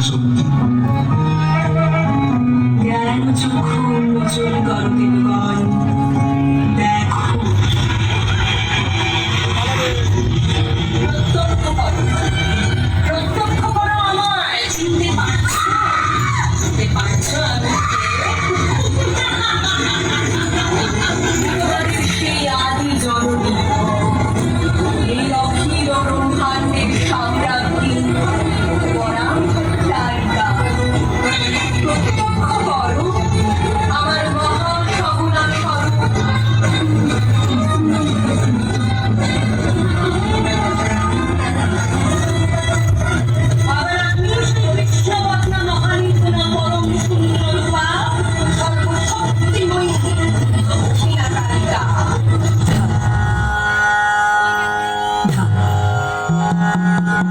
সত্যি। জ্ঞান চক্ষু উজ্জ্বল কর দেবগণ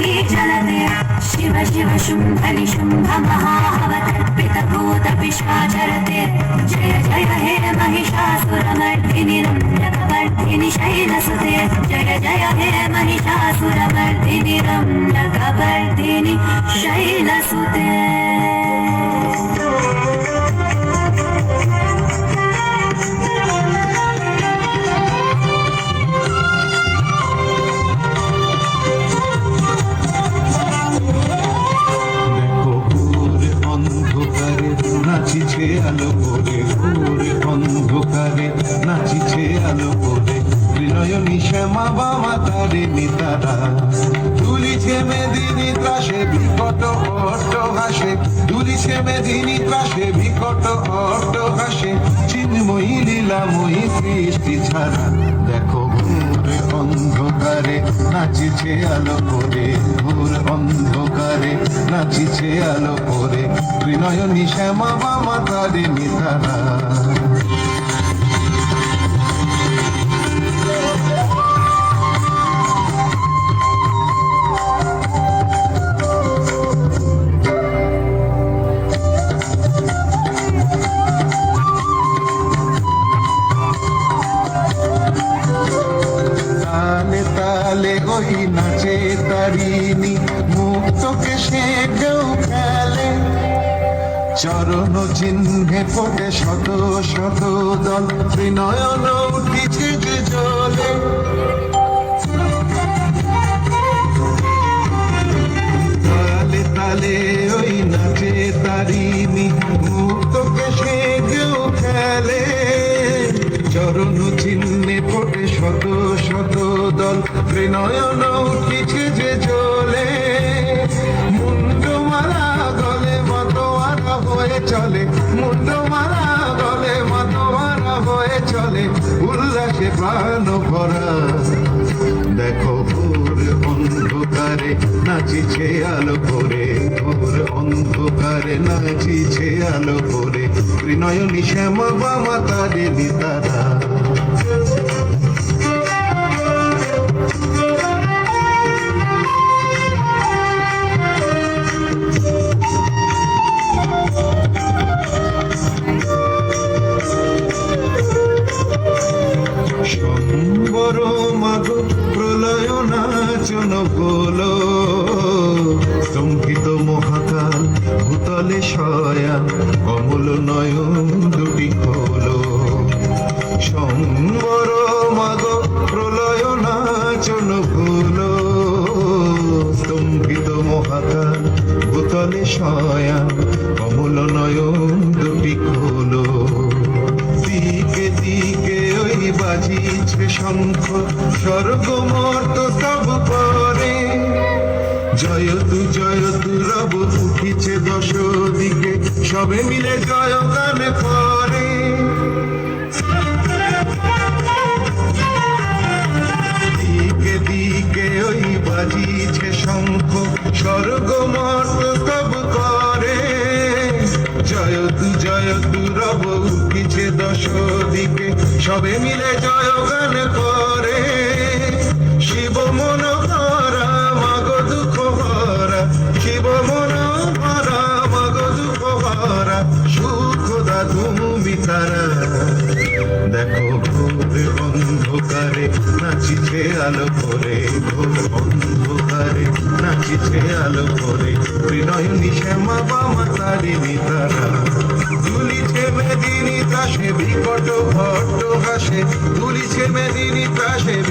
ी चलते। शिव शिव शुम्भनिशुम्भमहाहवतर्पितभूतपिश्वाचरते जय जय हे महिषासुरमर्दिनिरम्भवर्धिनि शैलसुते। जय जय हे महिषासुरमर्दिनिरम्भवर्धिनि शैलसुते। অন্ধকারে নাচিছে আলো করে ত্রিনয়নী শ্যামা বাবা তারে নিতারা। তুলিছে মেদিনী ত্রাসে বিকট অট্ট হাসে। তুলিছে মেদিনী ত্রাসে বিকট অট্ট হাসে। চিন্ময়ী লীলাময়ী সৃষ্টি ছাড়া। দেখো ঘোর অন্ধকারে নাচিছে আলো করে ঘোর অন্ধকারে নাচিছে আলো করে ত্রিনয়নী শ্যামা বামা তারে ওই নাচে তারিনি মুক্তকে সে কেউ খেলে চরণ চিহ্নে ফোটে শত শত দল ত্রিনয়ন উঠিছে যে জলে তালে তালে ওই নাচে তারিনি ত্রিনয়ন উঠিছে যে জলে মুন্ড মারা গলে মতোয়ারা হয়ে চলে মুন্ড মারা গলে মতোয়ারা হয়ে চলে, উল্লাসে প্রাণ ভরা। দেখো অন্ধকারে নাচিছে আলো করে ঘোর অন্ধকারে নাচিছে আলো করে ত্রিনয়নী শ্যামা বামা তারে নিতারা। বাজিছে শঙ্খ স্বর্গ মর্ত সব করে জয়তু জয়তু রব উঠিছে দশ দিকে সবে মিলে জয় গান করে। দিকে দিকে ওই বাজিছে শঙ্খ স্বর্গ মর্ত সব করে জয়তু জয়তু রব উঠিছে দশ দিকে সবে মিলে জয় গান করে। শিব মন ভরা, মাগ দুঃখ ভরা। শিব মন ভরা, মাগ দুঃখ ভরা। সুখ দা তুমি তারা। দেখো ঘোর অন্ধকারে নাচিছে আলো করে ঘোর অন্ধকারে নাচিছে আলো করে বিনয়নী শ্যামা বামা তারিণী তারা। দুলিছে মেদিনী তাসে